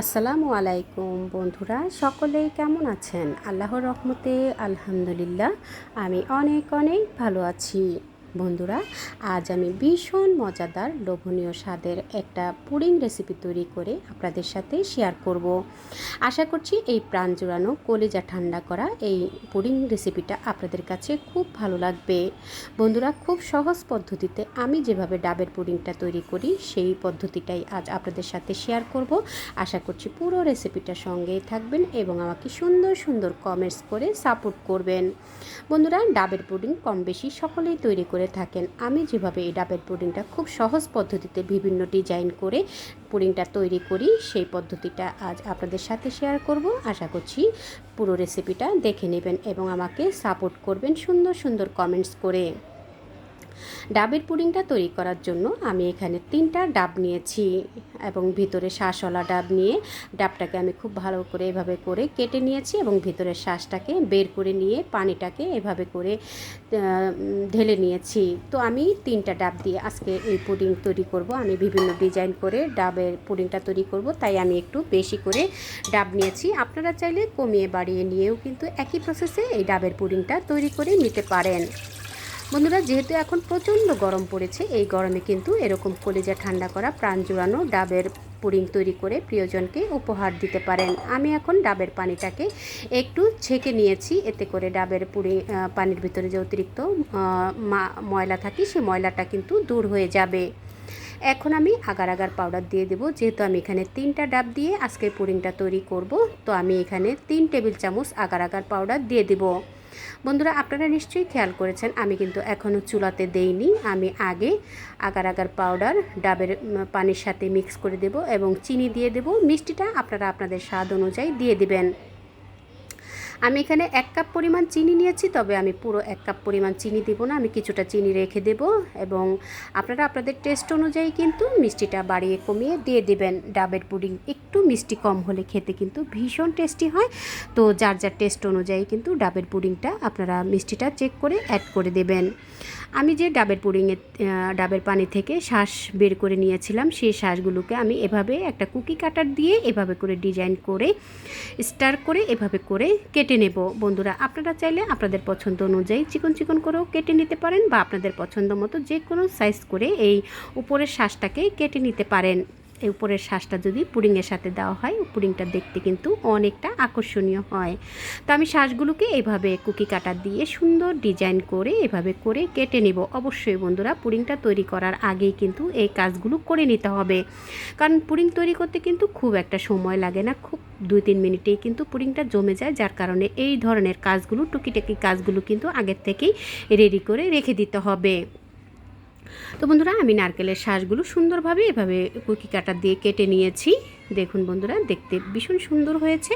আসসালামু আলাইকুম বন্ধুরা সকলেই কেমন আছেন? আল্লাহর রহমতে আলহামদুলিল্লাহ আমি অনেক অনেক ভালো আছি। বন্ধুরা, আজ আমি ভীষণ মজাদার লোভনীয় স্বাদের একটা পুডিং রেসিপি তৈরি করে আপনাদের সাথে শেয়ার করব। আশা করছি এই প্রাণ জোড়ানো কলেজা ঠান্ডা করা এই পুডিং রেসিপিটা আপনাদের কাছে খুব ভালো লাগবে। বন্ধুরা, খুব সহজ পদ্ধতিতে আমি যেভাবে ডাবের পুডিংটা তৈরি করি, সেই পদ্ধতিটাই আজ আপনাদের সাথে শেয়ার করব। আশা করছি পুরো রেসিপিটা সঙ্গেই থাকবেন এবং আমাকে সুন্দর সুন্দর কমেন্টস করে সাপোর্ট করবেন। বন্ধুরা, ডাবের পুডিং কম বেশি সকলেই তৈরি করে থাকেন। আমি যেভাবে এই ডাবের পুডিংটা খুব সহজ পদ্ধতিতে বিভিন্ন ডিজাইন করে পুডিংটা তৈরি করি, সেই পদ্ধতিটা আজ আপনাদের সাথে শেয়ার করব। আশা করছি পুরো রেসিপিটা দেখে নেবেন এবং আমাকে সাপোর্ট করবেন সুন্দর সুন্দর কমেন্টস করে। ডাবের পুডিংটা তৈরি করার জন্য আমি এখানে তিনটা ডাব নিয়েছি এবং ভিতরে শ্বাসওয়ালা ডাব নিয়ে ডাবটাকে আমি খুব ভালো করে এভাবে করে কেটে নিয়েছি এবং ভিতরের শ্বাসটাকে বের করে নিয়ে পানিটাকে এভাবে করে ঢেলে নিয়েছি। তো আমি তিনটা ডাব দিয়ে আজকে এই পুডিং তৈরি করব। আমি বিভিন্ন ডিজাইন করে ডাবের পুডিংটা তৈরি করব, তাই আমি একটু বেশি করে ডাব নিয়েছি। আপনারা চাইলে কমিয়ে বাড়িয়ে নিয়েও কিন্তু একই প্রসেসে এই ডাবের পুডিংটা তৈরি করে নিতে পারেন। বন্ধুরা, যেহেতু এখন প্রচণ্ড গরম পড়েছে, এই গরমে কিন্তু এরকম কলেজা ঠান্ডা করা, প্রাণ জোড়ানো ডাবের পুডিং তৈরি করে প্রিয়জনকে উপহার দিতে পারেন। আমি এখন ডাবের পানিটাকে একটু ছেঁকে নিয়েছি, এতে করে ডাবের পুরি পানির ভিতরে যে অতিরিক্ত ময়লা থাকে সেই ময়লাটা কিন্তু দূর হয়ে যাবে। এখন আমি আগার আগার পাউডার দিয়ে দেবো। যেহেতু আমি এখানে তিনটা ডাব দিয়ে আজকে পুডিংটা তৈরি করব, তো আমি এখানে তিন টেবিল চামচ আগার আগার পাউডার দিয়ে দেবো। বন্ধুরা, আপনারা নিশ্চয়ই খেয়াল করেছেন, আমি কিন্তু এখনও চুলাতে দেইনি। আমি আগে আগার আগার পাউডার ডাবের পানির সাথে মিক্স করে দেব এবং চিনি দিয়ে দেব। মিষ্টিটা আপনারা আপনাদের স্বাদ অনুযায়ী দিয়ে দিবেন। আমি এখানে এক কাপ পরিমাণ চিনি নিয়েছি, তবে আমি পুরো এক কাপ পরিমাণ চিনি দেবো না, আমি কিছুটা চিনি রেখে দেব এবং আপনারা আপনাদের টেস্ট অনুযায়ী কিন্তু মিষ্টিটা বাড়িয়ে কমিয়ে দিয়ে দেবেন। ডাবের পুডিং একটু মিষ্টি কম হলে খেতে কিন্তু ভীষণ টেস্টি হয়। তো যার যার টেস্ট অনুযায়ী কিন্তু ডাবের পুডিংটা আপনারা মিষ্টিটা চেক করে অ্যাড করে দেবেন। আমি যে ডাবের পুডিংয়ে ডাবের পানি থেকে শ্বাস বের করে নিয়েছিলাম, সেই শ্বাসগুলোকে আমি এভাবে একটা কুকি কাটার দিয়ে এভাবে করে ডিজাইন করে, স্টার করে এভাবে করে কেটে নেব। বন্ধুরা, আপনারা চাইলে আপনাদের পছন্দ অনুযায়ী চিকন চিকন করেও কেটে নিতে পারেন বা আপনাদের পছন্দ মতো যে কোনো সাইজ করে এই উপরের শ্বাসটাকে কেটে নিতে পারেন। এই উপরের শ্বাসটা যদি পুডিংয়ের সাথে দেওয়া হয়, পুডিংটা দেখতে কিন্তু অনেকটা আকর্ষণীয় হয়। তো আমি শ্বাসগুলোকে এভাবে কুকি কাটা দিয়ে সুন্দর ডিজাইন করে এভাবে করে কেটে নেব। অবশ্যই বন্ধুরা, পুডিংটা তৈরি করার আগেই কিন্তু এই কাজগুলো করে নিতে হবে। কারণ পুডিং তৈরি করতে কিন্তু খুব একটা সময় লাগে না, খুব দুই তিন মিনিটেই কিন্তু পুডিংটা জমে যায়। যার কারণে এই ধরনের কাজগুলো, টুকিটাকি কাজগুলো কিন্তু আগের থেকেই রেডি করে রেখে দিতে হবে। তো বন্ধুরা, আমি নারকেলের শ্বাসগুলো সুন্দরভাবে এভাবে কুকি কাটা দিয়ে কেটে নিয়েছি। দেখুন বন্ধুরা, দেখতে ভীষণ সুন্দর হয়েছে।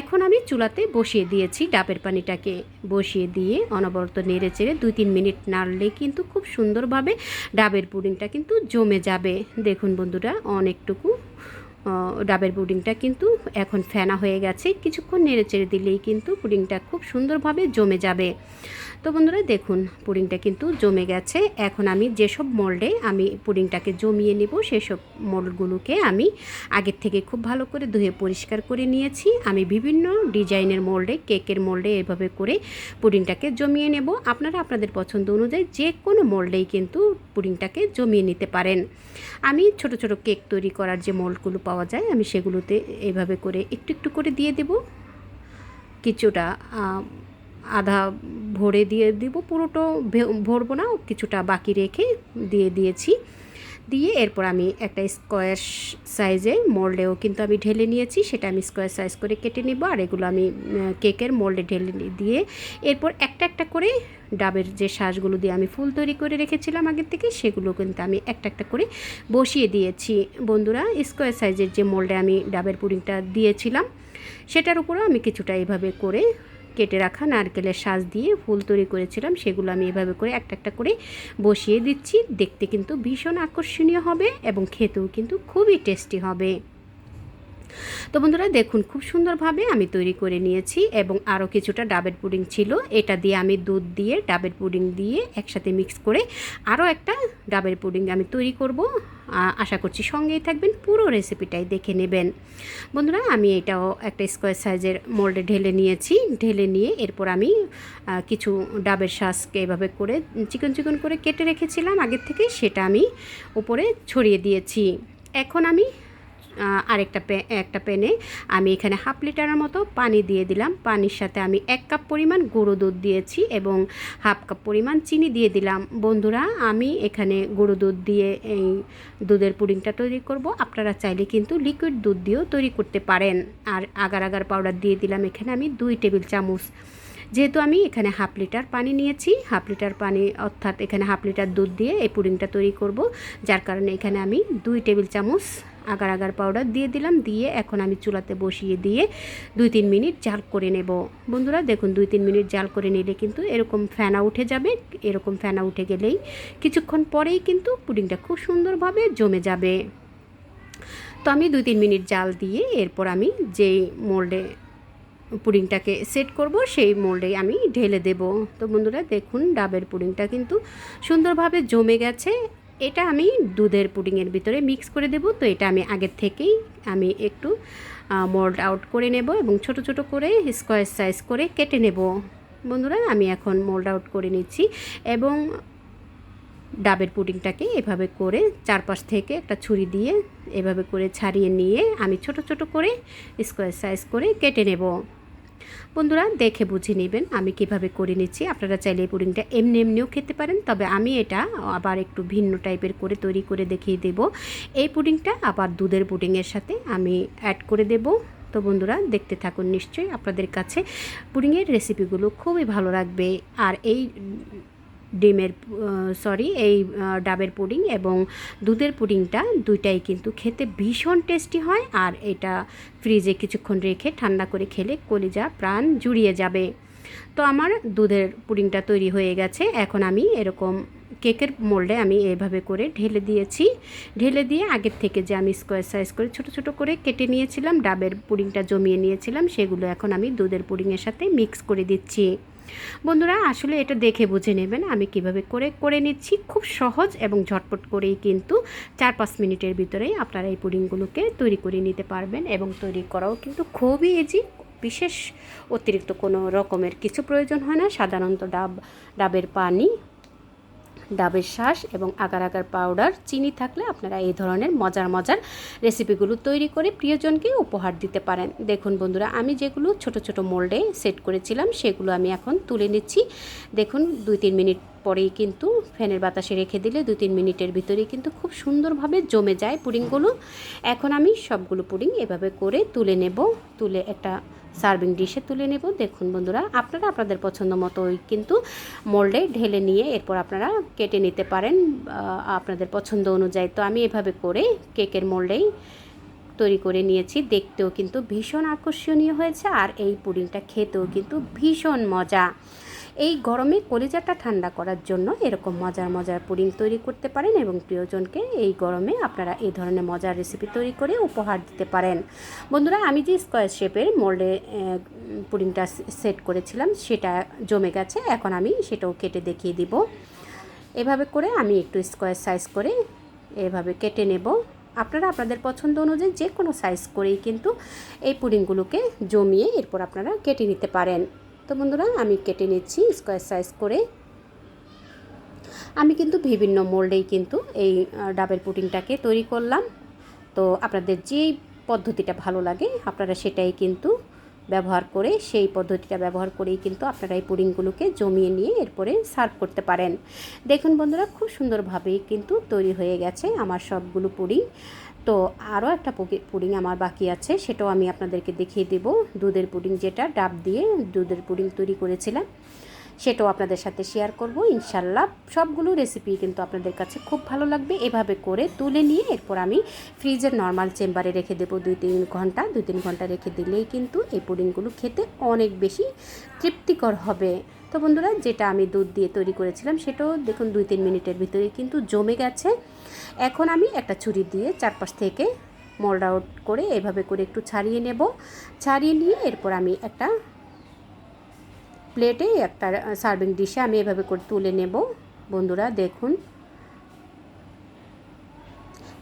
এখন আমি চুলাতে বসিয়ে দিয়েছি ডাবের পানিটাকে। বসিয়ে দিয়ে অনবরত নেড়ে চেড়ে দুই তিন মিনিট নাড়লে কিন্তু খুব সুন্দরভাবে ডাবের পুডিংটা কিন্তু জমে যাবে। দেখুন বন্ধুরা, অনেকটুকু ডাবের পুডিংটা কিন্তু এখন ফেনা হয়ে গেছে। কিছুক্ষণ নেড়ে চেড়ে দিলেই কিন্তু পুডিংটা খুব সুন্দরভাবে জমে যাবে। তো বন্ধুরা, দেখুন, পুডিংটা কিন্তু জমে গেছে। এখন আমি যেসব মোল্ডে আমি পুডিংটাকে জমিয়ে নেব, সেসব মোল্ডগুলোকে আমি আগের থেকে খুব ভালো করে ধুয়ে পরিষ্কার করে নিয়েছি। আমি বিভিন্ন ডিজাইনের মোল্ডে, কেকের মোল্ডে এভাবে করে পুডিংটাকে জমিয়ে নেব। আপনারা আপনাদের পছন্দ অনুযায়ী যে কোনো মোল্ডেই কিন্তু পুডিংটাকে জমিয়ে নিতে পারেন। আমি ছোট ছোট কেক তৈরি করার যে মোল্ডগুলো পাওয়া যায়, আমি সেগুলোতে এভাবে করে একটু একটু করে দিয়ে দেব। কিছুটা আধা ভরে দিয়ে দিব, পুরোটো ভরবো না, কিছুটা বাকি রেখে দিয়ে দিয়েছি। দিয়ে এরপর আমি একটা স্কোয়ার সাইজে মোল্ডেও কিন্তু আমি ঢেলে নিয়েছি। সেটা আমি স্কোয়ার সাইজ করে কেটে নিব আর এগুলো আমি কেকের মোল্ডে ঢেলে দিয়ে এরপর একটা একটা করে ডাবের যে শ্বাসগুলো দিয়ে আমি ফুল তৈরি করে রেখেছিলাম আগের থেকে, সেগুলো কিন্তু আমি একটা একটা করে বসিয়ে দিয়েছি। বন্ধুরা, স্কোয়ার সাইজের যে মোল্ডে আমি ডাবের পুডিংটা দিয়েছিলাম, সেটার উপরেও আমি কিছুটা এইভাবে করে কেটে রাখা নারকেলের শ্বাস দিয়ে ফুল তৈরি করেছিলাম। সেগুলো আমি এভাবে করে একটা একটা করে বসিয়ে দিচ্ছি। দেখতে কিন্তু ভীষণ আকর্ষণীয় হবে এবং খেতেও কিন্তু খুবই টেস্টি হবে। তো বন্ধুরা, দেখুন, খুব সুন্দরভাবে আমি তৈরি করে নিয়েছি এবং আরও কিছুটা ডাবের পুডিং ছিল। এটা দিয়ে আমি দুধ দিয়ে, ডাবের পুডিং দিয়ে একসাথে মিক্স করে আরও একটা ডাবের পুডিং আমি তৈরি করব। আশা করছি সঙ্গেই থাকবেন, পুরো রেসিপিটাই দেখে নেবেন। বন্ধুরা, আমি এটাও একটা স্কোয়ার সাইজের মোল্ডে ঢেলে নিয়েছি। ঢেলে নিয়ে এরপর আমি কিছু ডাবের শ্বাসকে এভাবে করে চিকন চিকন করে কেটে রেখেছিলাম। আগের থেকে সেটা আমি উপরে ছড়িয়ে দিয়েছি। এখন আমি আরেকটা একটা প্যানে আমি এখানে হাফ লিটারের মতো পানি দিয়ে দিলাম। পানির সাথে আমি এক কাপ পরিমাণ গুঁড়ো দুধ দিয়েছি এবং হাফ কাপ পরিমাণ চিনি দিয়ে দিলাম। বন্ধুরা, আমি এখানে গুঁড়ো দুধ দিয়ে এই দুধের পুডিংটা তৈরি করব। আপনারা চাইলে কিন্তু লিকুইড দুধ দিয়েও তৈরি করতে পারেন। আর আগার আগার পাউডার দিয়ে দিলাম এখানে আমি দুই টেবিল চামচ। যেহেতু আমি এখানে হাফ লিটার পানি নিয়েছি, হাফ লিটার পানি অর্থাৎ এখানে হাফ লিটার দুধ দিয়ে এই পুডিংটা তৈরি করব। যার কারণে এখানে আমি দুই টেবিল চামচ আগার আগার পাউডার দিয়ে দিলাম, দিয়ে এখন আমি চুলাতে বসিয়ে দিয়ে দুই তিন মিনিট জাল করে নেব। বন্ধুরা, দেখুন দুই তিন মিনিট জাল করে নিলে কিন্তু এরকম ফেনা উঠে যাবে, এরকম ফেনা উঠে গেলেই কিছুক্ষণ পরেই কিন্তু পুডিংটা খুব সুন্দরভাবে জমে যাবে। তো আমি দুই তিন মিনিট জাল দিয়ে এরপর আমি যেই মোল্ডে পুডিংটাকে সেট করব, সেই মোল্ডে আমি ঢেলে দেব। তো বন্ধুরা, দেখুন, ডাবের পুডিংটা কিন্তু সুন্দরভাবে জমে গেছে। এটা আমি দুধের পুডিংয়ের ভিতরে মিক্স করে দেব। তো এটা আমি আগের থেকেই আমি একটু মোল্ড আউট করে নেব এবং ছোট ছোট করে স্কোয়ার সাইজ করে কেটে নেব। বন্ধুরা, আমি এখন মোল্ড আউট করে নিচ্ছি এবং ডাবের পুডিংটাকে এভাবে করে চারপাশ থেকে একটা ছুরি দিয়ে এভাবে করে ছাড়িয়ে নিয়ে আমি ছোট ছোট করে স্কোয়ার সাইজ করে কেটে নেব। বন্ধুরা, দেখে বুঝে নেবেন আমি কীভাবে করে নিচ্ছি। আপনারা চাইলে এই পুডিংটা এমনি এমনিও খেতে পারেন, তবে আমি এটা আবার একটু ভিন্ন টাইপের করে তৈরি করে দেখিয়ে দেব। এই পুডিংটা আবার দুধের পুডিংয়ের সাথে আমি অ্যাড করে দেব। তো বন্ধুরা, দেখতে থাকুন নিশ্চয়ই আপনাদের কাছে পুডিংয়ের রেসিপিগুলো খুবই ভালো লাগবে। আর এই ডিমের সরি এই ডাবের পুডিং এবং দুধের পুডিংটা দুইটাই কিন্তু খেতে ভীষণ টেস্টি হয় আর এটা ফ্রিজে কিছুক্ষণ রেখে ঠান্ডা করে খেলে কলিজা প্রাণ জুড়িয়ে যাবে। তো আমার দুধের পুডিংটা তৈরি হয়ে গেছে। এখন আমি এরকম কেকের মোল্ডে আমি এভাবে করে ঢেলে দিয়েছি। ঢেলে দিয়ে আগের থেকে যে আমি স্কোয়ার সাইজ করে ছোট ছোট করে কেটে নিয়েছিলাম, ডাবের পুডিংটা জমিয়ে নিয়েছিলাম, সেগুলো এখন আমি দুধের পুডিংয়ের সাথে মিক্স করে দিচ্ছি। বন্ধুরা, আসলে এটা দেখে বুঝে নেবেন আমি কীভাবে করে করে নিচ্ছি। খুব সহজ এবং ঝটপট করেই কিন্তু চার পাঁচ মিনিটের ভিতরেই আপনারা এই পুডিংগুলোকে তৈরি করে নিতে পারবেন এবং তৈরি করাও কিন্তু খুবই ইজি বিশেষ অতিরিক্ত কোনো রকমের কিছু প্রয়োজন হয় না। সাধারণত ডাব, ডাবের পানি ডাবের শ্বাস এবং আগার আগার পাউডার চিনি থাকলে আপনারা এই ধরনের মজার মজার রেসিপিগুলো তৈরি করে প্রিয়জনকে উপহার দিতে পারেন। দেখুন বন্ধুরা, আমি যেগুলো ছোট ছোট মোল্ডে সেট করেছিলাম, সেগুলো আমি এখন তুলে নিচ্ছি। দেখুন, দুই তিন মিনিট পরেই কিন্তু ফ্যানের বাতাসে রেখে দিলে দু তিন মিনিটের ভিতরেই কিন্তু খুব সুন্দরভাবে জমে যায় পুডিংগুলো। এখন আমি সবগুলো পুডিং এভাবে করে তুলে নেব, তুলে একটা সার্ভিং ডিশে তুলে নেব। দেখুন বন্ধুরা, আপনারা আপনাদের পছন্দ মতোই কিন্তু মোল্ডে ঢেলে নিয়ে এরপর আপনারা কেটে নিতে পারেন আপনাদের পছন্দ অনুযায়ী। তো আমি এভাবে করে কেকের মোল্ডেই তৈরি করে নিয়েছি। দেখতেও কিন্তু ভীষণ আকর্ষণীয় হয়েছে আর এই পুডিংটা খেতেও কিন্তু ভীষণ মজা। এই গরমে কলিজাটা ঠান্ডা করার জন্য এরকম মজার মজার পুডিং তৈরি করতে পারেন এবং প্রিয়জনকে এই গরমে আপনারা এই ধরনের মজার রেসিপি তৈরি করে উপহার দিতে পারেন। বন্ধুরা, আমি যে স্কোয়ার শেপের মোল্ডে পুডিংটা সেট করেছিলাম, সেটা জমে গেছে। এখন আমি সেটাও কেটে দেখিয়ে দিব। এভাবে করে আমি একটু স্কোয়ার সাইজ করে এভাবে কেটে নেব। আপনারা আপনাদের পছন্দ অনুযায়ী যে কোনো সাইজ করেই কিন্তু এই পুডিংগুলোকে জমিয়ে এরপর আপনারা কেটে নিতে পারেন। তো বন্ধুরা, আমি কেটে নিচ্ছি স্কোয়ার সাইজ করে। আমি কিন্তু বিভিন্ন মোল্ডেই কিন্তু এই ডাবের পুডিংটাকে তৈরি করলাম। তো আপনাদের যেই পদ্ধতিটা ভালো লাগে, আপনারা সেটাই কিন্তু ব্যবহার করে, সেই পদ্ধতিটা ব্যবহার করেই কিন্তু আপনারা এই পুডিংগুলোকে জমিয়ে নিয়ে এরপরে সার্ভ করতে পারেন। দেখুন বন্ধুরা, খুব সুন্দরভাবেই কিন্তু তৈরি হয়ে গেছে আমার সবগুলো পুডিং। তো আরও একটা পুডিং আমার বাকি আছে, সেটাও আমি আপনাদেরকে দেখিয়ে দেব। দুধের পুডিং যেটা, ডাব দিয়ে দুধের পুডিং তৈরি করেছিলাম, সেটাও আপনাদের সাথে শেয়ার করব। ইনশাল্লাহ সবগুলো রেসিপি কিন্তু আপনাদের কাছে খুব ভালো লাগবে। এভাবে করে তুলে নিয়ে এরপর আমি ফ্রিজের নর্মাল চেম্বারে রেখে দেবো দুই তিন ঘণ্টা। দুই তিন ঘণ্টা রেখে দিলেই কিন্তু এই পুডিংগুলো খেতে অনেক বেশি তৃপ্তিকর হবে। তো বন্ধুরা, যেটা আমি দুধ দিয়ে তৈরি করেছিলাম, সেটাও দেখুন দুই তিন মিনিটের ভিতরে কিন্তু জমে গেছে। এখন আমি একটা ছুরি দিয়ে চারপাশ থেকে মোল্ড আউট করে এভাবে করে একটু ছাড়িয়ে নেব। ছাড়িয়ে নিয়ে এরপর আমি একটা প্লেটে একটা সার্ভিং ডিশে আমি এভাবে করে তুলে নেব। বন্ধুরা, দেখুন।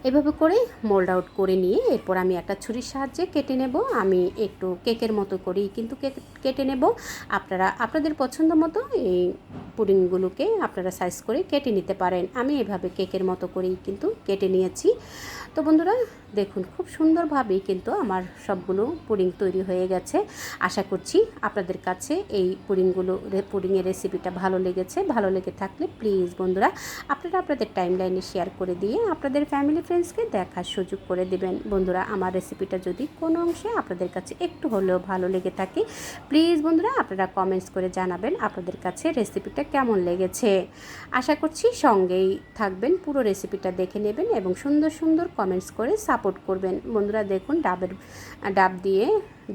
এভাবে করে মোল্ড আউট করে নিয়ে এরপর আমি একটা ছুরির সাহায্যে কেটে নেব। আমি একটু কেকের মতো করেই কিন্তু কেটে নেব। আপনারা, আপনাদের পছন্দ মতো এই পুডিংগুলোকে আপনারা সাইজ করে কেটে নিতে পারেন। আমি এভাবে কেকের মতো করেই কিন্তু কেটে নিয়েছি। তো বন্ধুরা, দেখুন খুব সুন্দরভাবেই কিন্তু আমার সবগুলো পুডিং তৈরি হয়ে গেছে। আশা করছি আপনাদের কাছে এই পুডিংগুলো পুডিংয়ের রেসিপিটা ভালো লেগেছে। ভালো লেগে থাকলে প্লিজ বন্ধুরা, আপনারা আপনাদের টাইম লাইনে শেয়ার করে দিয়ে আপনাদের ফ্যামিলি ফ্রেন্ডসকে দেখার সুযোগ করে দেবেন। বন্ধুরা, আমার রেসিপিটা যদি কোনো অংশে আপনাদের কাছে একটু হলেও ভালো লেগে থাকে প্লিজ বন্ধুরা, আপনারা কমেন্টস করে জানাবেন আপনাদের কাছে রেসিপিটা কেমন লেগেছে। আশা করছি সঙ্গেই থাকবেন, পুরো রেসিপিটা দেখে নেবেন এবং সুন্দর সুন্দর কমেন্টস করে সাপোর্ট করবেন। বন্ধুরা, দেখুন, ডাবের, ডাব দিয়ে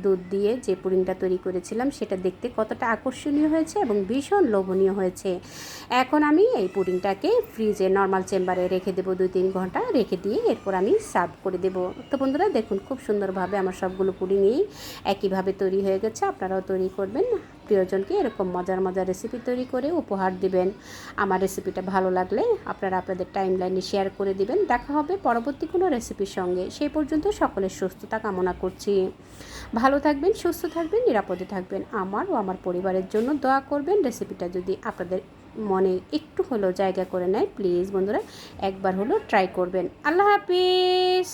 দুধ দিয়ে যে পুডিংটা তৈরি করেছিলাম, সেটা দেখতে কতটা আকর্ষণীয় হয়েছে এবং ভীষণ লোভনীয় হয়েছে। এখন আমি এই পুডিংটাকে ফ্রিজে নর্মাল চেম্বারে রেখে দেবো দুই তিন ঘণ্টা, রেখে দিয়ে এরপর আমি সার্ভ করে দেবো। তো বন্ধুরা, দেখুন, খুব সুন্দরভাবে আমার সবগুলো পুডিংই একইভাবে তৈরি হয়ে গেছে। আপনারাও তৈরি করবেন। প্রিয়জনকে এরকম মজার মজার রেসিপি তৈরি করে উপহার দিবেন। আমার রেসিপিটা ভালো লাগলে আপনারা আপনাদের টাইম লাইনে শেয়ার করে দিবেন। দেখা হবে পরবর্তী কোনো রেসিপির সঙ্গে। সেই পর্যন্ত সকলের সুস্থতা কামনা করছি। ভালো থাকবেন, সুস্থ থাকবেন, নিরাপদে থাকবেন। আমার ও আমার পরিবারের জন্য দোয়া করবেন। রেসিপিটা যদি আপনাদের মনে একটু হলেও জায়গা করে নেয় প্লিজ বন্ধুরা, একবার হলেও ট্রাই করবেন। আল্লাহ হাফিজ!